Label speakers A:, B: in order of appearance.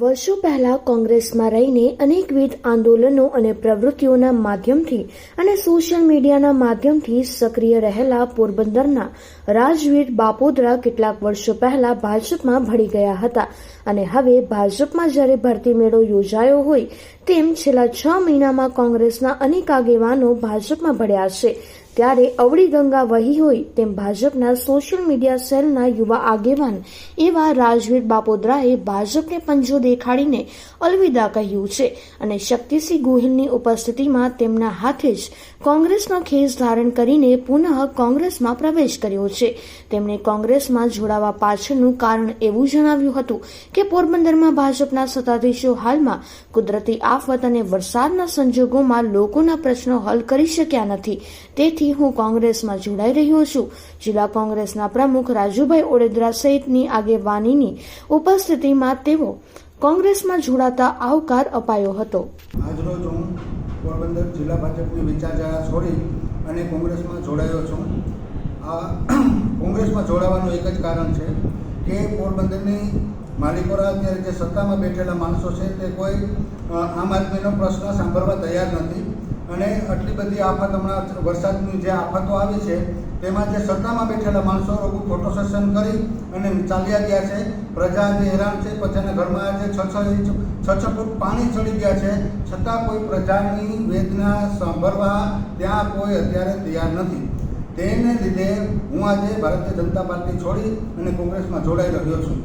A: વર્ષો પહેલા કોંગ્રેસમાં રહીને અનેકવિધ આંદોલનો અને પ્રવૃત્તિઓના માધ્યમથી અને સોશિયલ મીડિયાના માધ્યમથી સક્રિય રહેલા પોરબંદરના રાજવીર બાપોદરા કેટલાક વર્ષો પહેલા ભાજપમાં ભળી ગયા હતા. અને હવે ભાજપમાં જ્યારે ભરતી મેળો યોજાયો હોય તેમ છેલ્લા છ મહિનામાં કોંગ્રેસના અનેક આગેવાનો ભાજપમાં ભળ્યા છે. ત્યારે અવળી ગંગા વહી હોય તેમ ભાજપના સોશિયલ મીડિયા સેલના યુવા આગેવાન એવા રાજવીર બાપોદરાએ ભાજપને પંજો દેખાડીને અલવિદા કહ્યું છે અને શક્તિસિંહ ગોહિલની ઉપસ્થિતિમાં તેમના હાથે જ કોંગ્રેસનો ખેસ ધારણ કરીને પુનઃ કોંગ્રેસમાં પ્રવેશ કર્યો છે. તેમણે કોંગ્રેસમાં જોડાવા પાછળનું કારણ એવું જણાવ્યું હતું કે પોરબંદરમાં ભાજપના સત્તાધીશો હાલમાં કુદરતી આફત અને વરસાદના સંજોગોમાં લોકોના પ્રશ્નો હલ કરી શક્યા નથી. તેથી હું કોંગ્રેસમાં જોડાઈ રહ્યો છું. જિલ્લા કોંગ્રેસના પ્રમુખ રાજુભાઈ ઓડેદરા સહિતની આગેવાનીની ઉપસ્થિતિમાં તેઓ કોંગ્રેસમાં જોડાતા આવકાર અપાયો હતો.
B: આજરોજ હું પોરબંદર જિલ્લા ભાજપની વિચારધારા છોડી અને કોંગ્રેસમાં જોડાયો છું. આ કોંગ્રેસમાં જોડાવાનું એક જ કારણ છે કે પોરબંદરની માલિકોરા અત્યારે જે સત્તામાં બેઠેલા માણસો છે તે કોઈ આમ આદમીનો પ્રશ્ન સાંભળવા તૈયાર નથી. અને આટલી બધી આફત હમણાં વરસાદની જે આફતો આવી છે, તેમાં જે સત્તામાં બેઠેલા માણસો લોકો ફોટો સેશન કરી અને ચાલ્યા ગયા છે. પ્રજા જે હેરાન છે પોતાના ઘરમાં આજે છ છ ઇંચ, છ છ ફૂટ પાણી ચડી ગયા છે. છતાં કોઈ પ્રજાની વેદના સાંભળવા ત્યાં કોઈ અત્યારે તૈયાર નથી. તેને લીધે હું આજે ભારતીય જનતા પાર્ટી છોડી અને કોંગ્રેસમાં જોડાઈ રહ્યો છું.